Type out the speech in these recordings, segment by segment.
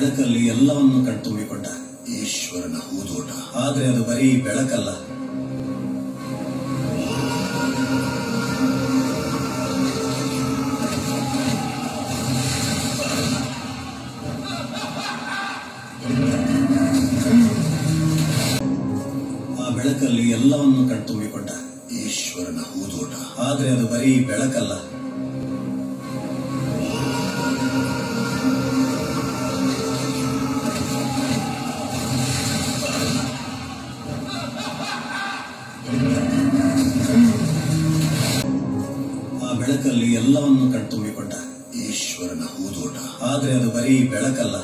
ಬೆಳಕಲ್ಲಿ ಎಲ್ಲವನ್ನು ಕಣ್ತುಂಬಿಕೊಂಡ ಈಶ್ವರನ ಹೂದೋಟ. ಆದ್ರೆ ಅದು ಬರೀ ಬೆಳಕಲ್ಲ. ಆ ಬೆಳಕಲ್ಲಿ ಎಲ್ಲವನ್ನು ಕಣ್ತುಂಬಿಕೊಂಡ ಈಶ್ವರನ ಹೂದೋಟ. ಆದ್ರೆ ಅದು ಬರೀ ಬೆಳಕಲ್ಲ. ಬೆಳಕಲ್ಲಿ ಎಲ್ಲವನ್ನು ಕಣ್ತುಂಬಿಕೊಂಡ ಈಶ್ವರನ ಹೂದೋಟ. ಆದರೆ ಅದು ಬರೀ ಬೆಳಕಲ್ಲ.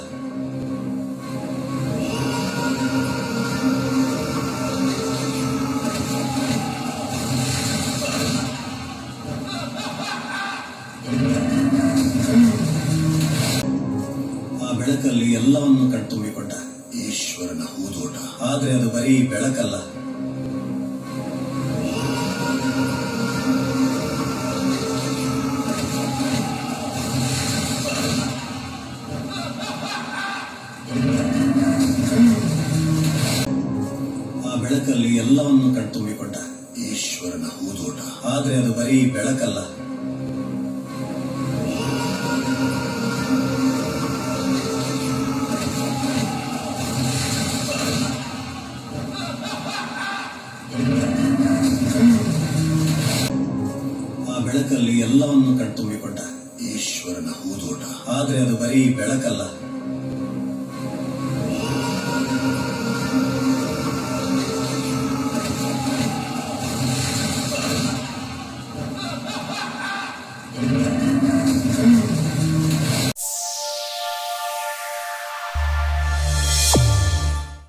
ಆ ಬೆಳಕಲ್ಲಿ ಎಲ್ಲವನ್ನು ಕಣ್ತುಂಬಿಕೊಂಡ ಈಶ್ವರನ ಹೂದೋಟ. ಆದರೆ ಅದು ಬರೀ ಬೆಳಕಲ್ಲ. ಬೆಳಕಲ್ಲಿ ಎಲ್ಲವನ್ನು ಕಣ್ತುಂಬಿಕೊಂಡ ಈಶ್ವರನ ಹೂದೋಟ. ಆದ್ರೆ ಅದು ಬರೀ ಬೆಳಕಲ್ಲ. ಆ ಬೆಳಕಲ್ಲಿ ಎಲ್ಲವನ್ನು ಕಣ್ತುಂಬಿಕೊಂಡ ಈಶ್ವರನ ಹೂದೋಟ. ಆದರೆ ಅದು ಬರೀ ಬೆಳಕಲ್ಲ.